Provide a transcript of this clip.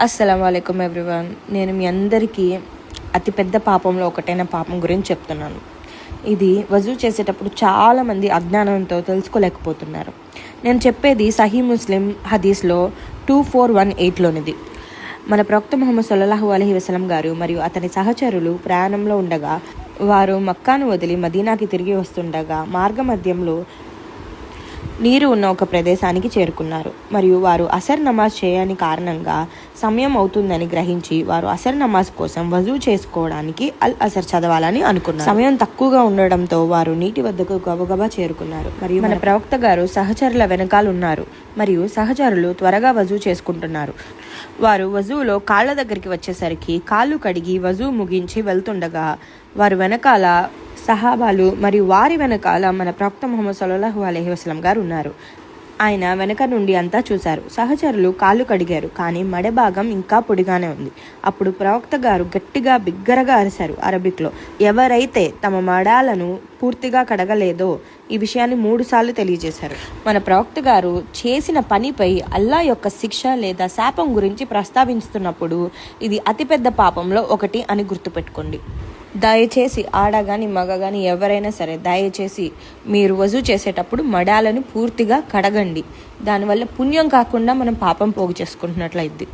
అస్సలం అయికం ఎవ్రీవన్. నేను మీ అందరికీ అతిపెద్ద పాపంలో ఒకటైన పాపం గురించి చెప్తున్నాను. ఇది వజూ చేసేటప్పుడు చాలామంది అజ్ఞానంతో తెలుసుకోలేకపోతున్నారు. నేను చెప్పేది సహీ ముస్లిం హదీస్లో టూ ఫోర్ వన్ ఎయిట్లోనిది. మన ప్రవక్త ముహమ్మద్ సల్లాహు అలహి వసలం గారు మరియు అతని సహచరులు ప్రయాణంలో ఉండగా వారు మక్కాను వదిలి మదీనాకి తిరిగి వస్తుండగా మార్గమధ్యంలో నీరు ఉన్న ఒక ప్రదేశానికి చేరుకున్నారు. మరియు వారు అసర్ నమాజ్ చేయని కారణంగా సమయం అవుతుందని గ్రహించి వారు అసర్ నమాజ్ కోసం వజూ చేసుకోవడానికి అల్ అసర్ చదవాలని అనుకున్నారు. సమయం తక్కువగా ఉండడంతో వారు నీటి వద్దకు గబగబా చేరుకున్నారు. మరియు మన ప్రవక్త గారు సహచరుల వెనకాల ఉన్నారు. మరియు సహచరులు త్వరగా వజూ చేసుకుంటున్నారు. వారు వజువులో కాళ్ళ దగ్గరికి వచ్చేసరికి కాళ్ళు కడిగి వజూ ముగించి వెళ్తుండగా వారు వెనకాల సహాబాలు మరియు వారి వెనకాల మన ప్రవక్త ముహమ్మద్ సల్లాహు అలహి వసలం గారు ఉన్నారు. ఆయన వెనక నుండి అంతా చూశారు. సహచరులు కాళ్ళు కడిగారు. కానీ మడ భాగం ఇంకా పొడిగానే ఉంది. అప్పుడు ప్రవక్త గారు గట్టిగా బిగ్గరగా అరిశారు అరబిక్లో. ఎవరైతే తమ మడాలను పూర్తిగా కడగలేదో ఈ విషయాన్ని మూడు సార్లు తెలియజేశారు. మన ప్రవక్త గారు చేసిన పనిపై అల్లా యొక్క శిక్ష లేదా శాపం గురించి ప్రస్తావిస్తున్నప్పుడు ఇది అతిపెద్ద పాపంలో ఒకటి అని గుర్తుపెట్టుకోండి. దయచేసి ఆడ కానీ మగ కానీ ఎవరైనా సరే దయచేసి మీరు వజూ చేసేటప్పుడు మడాలను పూర్తిగా కడగండి. దానివల్ల పుణ్యం కాకుండా మనం పాపం పోగు చేసుకుంటున్నట్లయిద్ది.